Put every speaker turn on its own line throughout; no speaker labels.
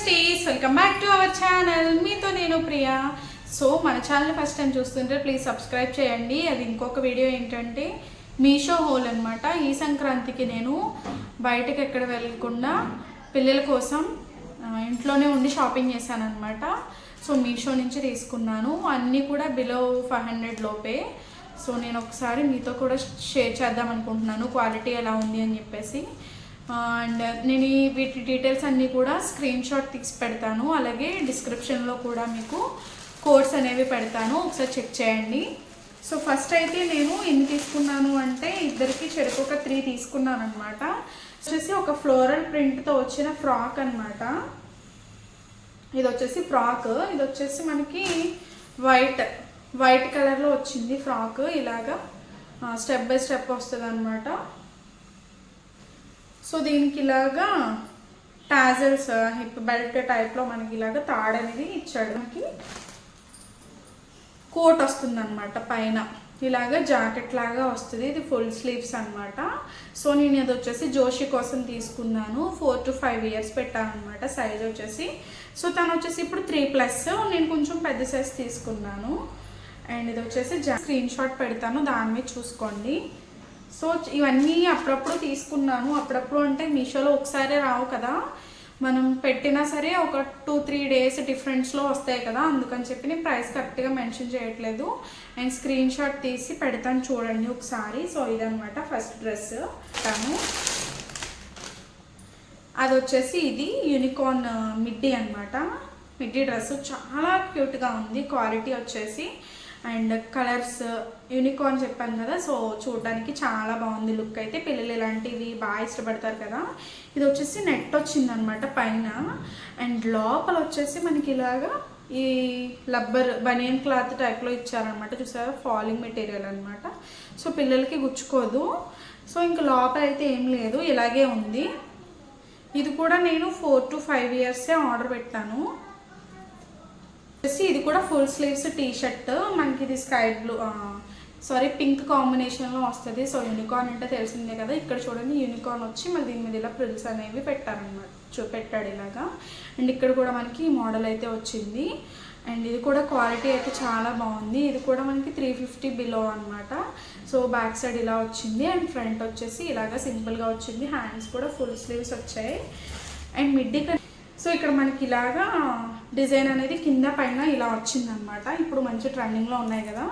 Besties welcome back to our channel మీతో నేను Priya. So మన ఛానల్ ఫస్ట్ టైం చూస్తుంటే ప్లీజ్ సబ్స్క్రైబ్ చేయండి. అది ఇంకొక వీడియో ఏంటంటే మీషో హోల్ అనమాట ఈ సంక్రాంతికి నేను బయటకు ఎక్కడ వెళ్ళకుండా పిల్లల కోసం ఇంట్లోనే ఉండి షాపింగ్ చేశాను అనమాట సో మీషో నుంచి తీసుకున్నాను. అన్నీ కూడా బిలో ఫైవ్ హండ్రెడ్ లోపే. సో నేను ఒకసారి మీతో కూడా షేర్ చేద్దాం అనుకుంటున్నాను. క్వాలిటీ ఎలా ఉంది అని చెప్పేసి. అండ్ నేను ఈ వీటి డీటెయిల్స్ అన్నీ కూడా స్క్రీన్ షాట్ తీసి పెడతాను. అలాగే డిస్క్రిప్షన్లో కూడా మీకు కోడ్స్ అనేవి పెడతాను. ఒకసారి చెక్ చేయండి. సో ఫస్ట్ అయితే నేను ఎన్ని తీసుకున్నాను అంటే ఇద్దరికి చెరుకు ఒక త్రీ తీసుకున్నాను అనమాట వచ్చేసి ఒక ఫ్లోరల్ ప్రింట్తో వచ్చిన ఫ్రాక్ అన్నమాట. ఇది వచ్చేసి ఫ్రాక్. ఇది వచ్చేసి మనకి వైట్ వైట్ కలర్లో వచ్చింది ఫ్రాక్. ఇలాగా స్టెప్ బై స్టెప్ వస్తుంది అనమాట సో దీనికి ఇలాగా టాజల్స్ హిప్ బెల్ట్ టైప్లో మనకి ఇలాగా తాడు అనేది ఇచ్చాడు. మనకి కోట్ వస్తుంది అనమాట పైన. ఇలాగా జాకెట్ లాగా వస్తుంది. ఇది ఫుల్ స్లీవ్స్ అనమాట సో నేను ఇది వచ్చేసి జోషి కోసం తీసుకున్నాను. ఫోర్ టు ఫైవ్ ఇయర్స్ పెట్టాను అనమాట సైజ్ వచ్చేసి. సో తను వచ్చేసి ఇప్పుడు త్రీ ప్లస్. నేను కొంచెం పెద్ద సైజ్ తీసుకున్నాను. అండ్ ఇది వచ్చేసి స్క్రీన్ షాట్ పెడతాను. దాని మీద చూసుకోండి. సో ఇవన్నీ అప్పుడప్పుడు తీసుకున్నాను. అప్పుడప్పుడు అంటే మీషోలో ఒకసారి రావు కదా. మనం పెట్టినా సరే ఒక టూ త్రీ డేస్ డిఫరెన్స్లో వస్తాయి కదా. అందుకని చెప్పి నేను ప్రైస్ కరెక్ట్గా మెన్షన్ చేయట్లేదు. అండ్ స్క్రీన్ షాట్ తీసి పెడతాను చూడండి ఒకసారి. సో ఇదనమాట ఫస్ట్ డ్రెస్ తను. అది వచ్చేసి ఇది యూనికార్న్ మిడ్డీ అన్నమాట. మిడ్డీ డ్రెస్ చాలా క్యూట్గా ఉంది. క్వాలిటీ వచ్చేసి అండ్ కలర్స్ యూనికార్న్ చెప్పాను కదా సో చూడడానికి చాలా బాగుంది లుక్ అయితే. పిల్లలు ఇలాంటివి బాగా ఇష్టపడతారు కదా. ఇది వచ్చేసి నెట్ వచ్చిందనమాట పైన. అండ్ లోపల వచ్చేసి మనకి ఇలాగా ఈ లబ్బర్ బనియన్ క్లాత్ టైప్లో ఇచ్చారనమాట. చూసారా? ఫాలింగ్ మెటీరియల్ అనమాట. సో పిల్లలకి గుచ్చుకోదు. సో ఇంక లోపల అయితే ఏం లేదు. ఇలాగే ఉంది. ఇది కూడా నేను ఫోర్ టు ఫైవ్ ఇయర్సే ఆర్డర్ పెట్టాను. వచ్చేసి ఇది కూడా ఫుల్ స్లీవ్స్ టీ షర్ట్ మనకి ఇది స్కై బ్లూ సారీ పింక్ కాంబినేషన్లో వస్తుంది. సో యూనికార్న్ అంటే తెలిసిందే కదా. ఇక్కడ చూడండి యూనికార్న్ వచ్చి మళ్ళీ దీని మీద ఇలా ప్రిల్స్ అనేవి పెట్టారనమాట చూ పెట్టాడు ఇలాగా. అండ్ ఇక్కడ కూడా మనకి మోడల్ అయితే వచ్చింది. అండ్ ఇది కూడా క్వాలిటీ అయితే చాలా బాగుంది. ఇది కూడా మనకి త్రీ ఫిఫ్టీ బిలో అనమాట సో బ్యాక్ సైడ్ ఇలా వచ్చింది. అండ్ ఫ్రంట్ వచ్చేసి ఇలాగా సింపుల్గా వచ్చింది. హ్యాండ్స్ కూడా ఫుల్ స్లీవ్స్ వచ్చాయి. అండ్ మిడ్డీ సో ఇక్కడ మనకి ఇలాగా డిజైన్ అనేది కింద పైన ఇలా వచ్చిందనమాట ఇప్పుడు మంచి ట్రెండింగ్లో ఉన్నాయి కదా.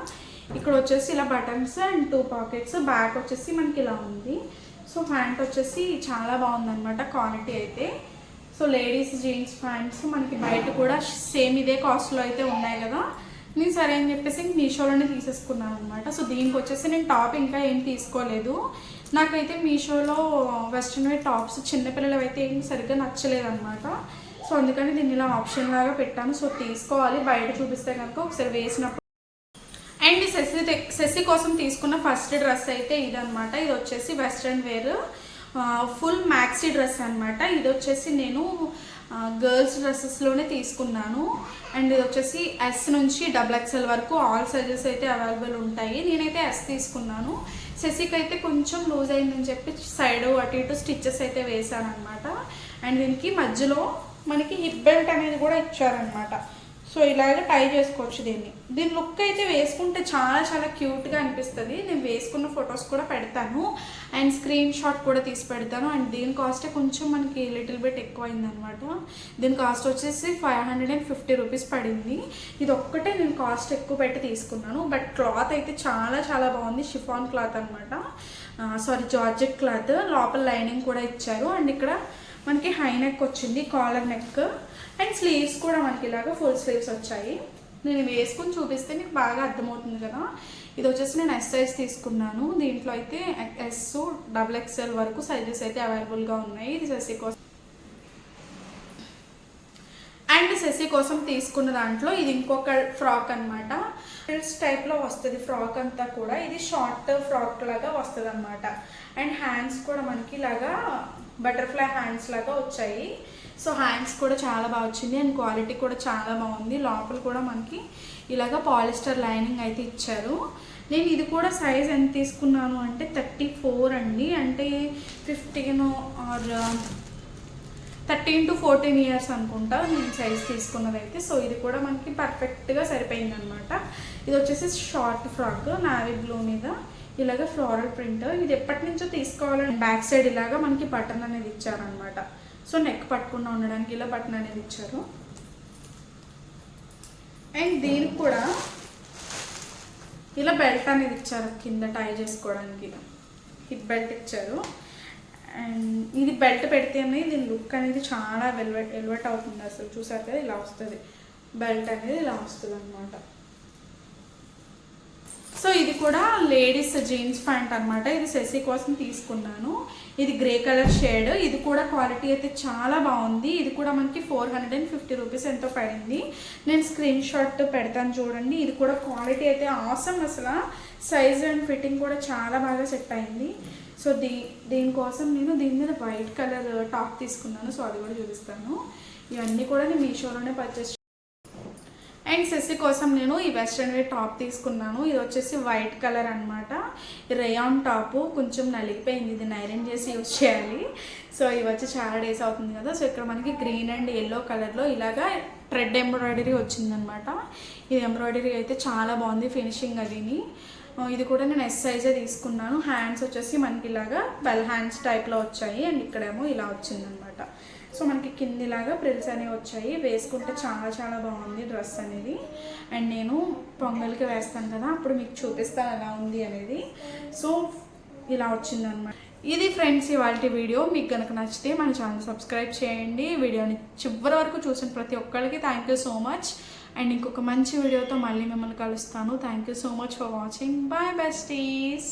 ఇక్కడ వచ్చేసి ఇలా buttons and two pockets back వచ్చేసి మనకి ఇలా ఉంది. సో ప్యాంట్ వచ్చేసి చాలా బాగుందనమాట క్వాలిటీ అయితే. సో లేడీస్ జీన్స్ ప్యాంట్స్ మనకి బయట కూడా సేమ్ ఇదే కాస్ట్లో అయితే ఉన్నాయి కదా. నేను సరే అని చెప్పేసి మీషోలోనే తీసేసుకున్నాను అనమాట సో దీనికి వచ్చేసి నేను టాప్ ఇంకా ఏం తీసుకోలేదు. నాకైతే మీషోలో వెస్ట్రన్ వేర్ టాప్స్ చిన్నపిల్లలు అయితే ఏం సరిగ్గా నచ్చలేదు అనమాట సో అందుకని దీన్ని ఇలా ఆప్షన్ లాగా పెట్టాను. సో తీసుకోవాలి. బయట చూపిస్తే కనుక ఒకసారి వేసినప్పుడు. అండ్ శశి శశి కోసం తీసుకున్న ఫస్ట్ డ్రెస్ అయితే ఇదనమాట ఇది వచ్చేసి western wear full maxi dress అనమాట ఇది వచ్చేసి నేను గర్ల్స్ డ్రెస్సెస్లోనే తీసుకున్నాను. అండ్ ఇది వచ్చేసి ఎస్ నుంచి డబుల్ ఎక్స్ఎల్ వరకు ఆల్ సైజెస్ అయితే అవైలబుల్ ఉంటాయి. నేనైతే ఎస్ తీసుకున్నాను. శశికి అయితే కొంచెం లూజ్ అయిందని చెప్పి సైడ్ అటు ఇటు స్టిచ్చెస్ అయితే వేసాను అనమాట అండ్ దీనికి మధ్యలో మనకి హిప్ బెల్ట్ అనేది కూడా ఇచ్చారనమాట సో ఇలాగే టై చేసుకోవచ్చు దీన్ని. దీని లుక్ అయితే వేసుకుంటే చాలా చాలా క్యూట్గా అనిపిస్తుంది. నేను వేసుకున్న ఫొటోస్ కూడా పెడతాను. అండ్ స్క్రీన్ షాట్ కూడా తీసి పెడతాను. అండ్ దీని కాస్ట్ కొంచెం మనకి లిటిల్ బిట్ ఎక్కువైందనమాట దీని కాస్ట్ వచ్చేసి five hundred and fifty rupees పడింది. ఇది ఒక్కటే నేను కాస్ట్ ఎక్కువ పెట్టి తీసుకున్నాను. బట్ క్లాత్ అయితే చాలా చాలా బాగుంది. షిఫాన్ క్లాత్ అనమాట సారీ జార్జెట్ క్లాత్ లోపల లైనింగ్ కూడా ఇచ్చారు. అండ్ ఇక్కడ మనకి హై నెక్ వచ్చింది కాలర్ నెక్ అండ్ స్లీవ్స్ కూడా మనకి ఇలాగ ఫుల్ స్లీవ్స్ వచ్చాయి. నేను వేసుకుని చూపిస్తే మీకు బాగా అర్థమవుతుంది కదా. ఇది వచ్చేసి నేను ఎస్ సైజ్ తీసుకున్నాను. దీంట్లో అయితే ఎస్ డబుల్ ఎక్స్ఎల్ వరకు సైజెస్ అయితే అవైలబుల్గా ఉన్నాయి. ఇది సెసి కోసం అండ్ శశి కోసం తీసుకున్న దాంట్లో ఇది ఇంకొక ఫ్రాక్ అనమాట ఫ్రిల్స్ టైప్లో వస్తుంది ఫ్రాక్ అంతా కూడా. ఇది షార్ట్ ఫ్రాక్ లాగా వస్తుంది అనమాట అండ్ హ్యాండ్స్ కూడా మనకి ఇలాగా బటర్ఫ్లై హ్యాండ్స్ లాగా వచ్చాయి. సో హ్యాండ్స్ కూడా చాలా బాగా వచ్చింది. అండ్ క్వాలిటీ కూడా చాలా బాగుంది. లోపల కూడా మనకి ఇలాగ పాలిస్టర్ లైనింగ్ అయితే ఇచ్చారు. నేను ఇది కూడా సైజ్ ఎంత తీసుకున్నాను అంటే థర్టీ ఫోర్ అండి. అంటే fifteen or thirteen to fourteen years అనుకుంటా నేను సైజ్ తీసుకున్నది అయితే సో ఇది కూడా మనకి పర్ఫెక్ట్గా సరిపోయింది అనమాట ఇది వచ్చేసి షార్ట్ ఫ్రాక్ నావీ బ్లూ మీద. ఇలాగ ఫ్లోరల్ ప్రింట్ ఇది ఎప్పటి నుంచో తీసుకోవాలని బ్యాక్ సైడ్ ఇలాగా మనకి బటన్ అనేది ఇచ్చారనమాట సో నెక్ పట్టుకుండా ఉండడానికి ఇలా బటన్ అనేది ఇచ్చారు. అండ్ దీనికి కూడా ఇలా బెల్ట్ అనేది ఇచ్చారు. కింద టై చేసుకోవడానికి. హిప్ బెల్ట్ ఇచ్చారు. అండ్ ఇది బెల్ట్ పెడితేనే దీని లుక్ అనేది చాలా వెల్వెట్ వెల్వెట్ అవుతుంది అసలు. చూసారు కదా ఇలా వస్తుంది. బెల్ట్ అనేది ఇలా వస్తుంది అనమాట సో ఇది కూడా లేడీస్ జీన్స్ ప్యాంట్ అనమాట ఇది సెసీ కోసం తీసుకున్నాను. ఇది గ్రే కలర్ షేడ్. ఇది కూడా క్వాలిటీ అయితే చాలా బాగుంది. ఇది కూడా మనకి four hundred and fifty rupees ఎంతో పడింది. నేను స్క్రీన్ షాట్ పెడతాను చూడండి. ఇది కూడా క్వాలిటీ అయితే ఆసమ్ అసలు. సైజ్ అండ్ ఫిట్టింగ్ కూడా చాలా బాగా సెట్ అయింది. సో దీ దీనికోసం నేను దీని మీద వైట్ కలర్ టాప్ తీసుకున్నాను. సో అది కూడా చూపిస్తాను. ఇవన్నీ కూడా నేను మీషోలోనే పర్చేస్ అండ్ సెస్సి కోసం నేను ఈ వెస్ట్రన్ వేర్ టాప్ తీసుకున్నాను. ఇది వచ్చేసి వైట్ కలర్ అనమాట రేయాన్ టాపు కొంచెం నలిగిపోయింది. ఇది ఐరన్ చేసి యూజ్ చేయాలి. సో ఇవి వచ్చి చాలా డేస్ అవుతుంది కదా. సో ఇక్కడ మనకి గ్రీన్ అండ్ ఎల్లో కలర్లో ఇలాగా ట్రెడ్ ఎంబ్రాయిడరీ వచ్చిందనమాట ఇది ఎంబ్రాయిడరీ అయితే చాలా బాగుంది ఫినిషింగ్ అదిని. ఇది కూడా నేను ఎస్ సైజే తీసుకున్నాను. హ్యాండ్స్ వచ్చేసి మనకి ఇలాగా బెల్ హ్యాండ్స్ టైప్లో వచ్చాయి. అండ్ ఇక్కడేమో ఇలా వచ్చిందనమాట సో మనకి కిందిలాగా ప్రిల్స్ అనేవి వచ్చాయి. వేసుకుంటే చాలా చాలా బాగుంది డ్రెస్ అనేది. అండ్ నేను పొంగల్కి వేస్తాను కదా అప్పుడు మీకు చూపిస్తాను ఎలా ఉంది అనేది. సో ఇలా వచ్చిందనమాట ఇది ఫ్రెండ్స్ ఇవాళ వీడియో. మీకు కనుక నచ్చితే మన ఛానల్ సబ్స్క్రైబ్ చేయండి. వీడియోని చివరి వరకు చూసిన ప్రతి ఒక్కరికి thank you so much. And ఇంకొక మంచి వీడియోతో మళ్ళీ మిమ్మల్ని కలుస్తాను. Thank you so much for watching. Bye besties.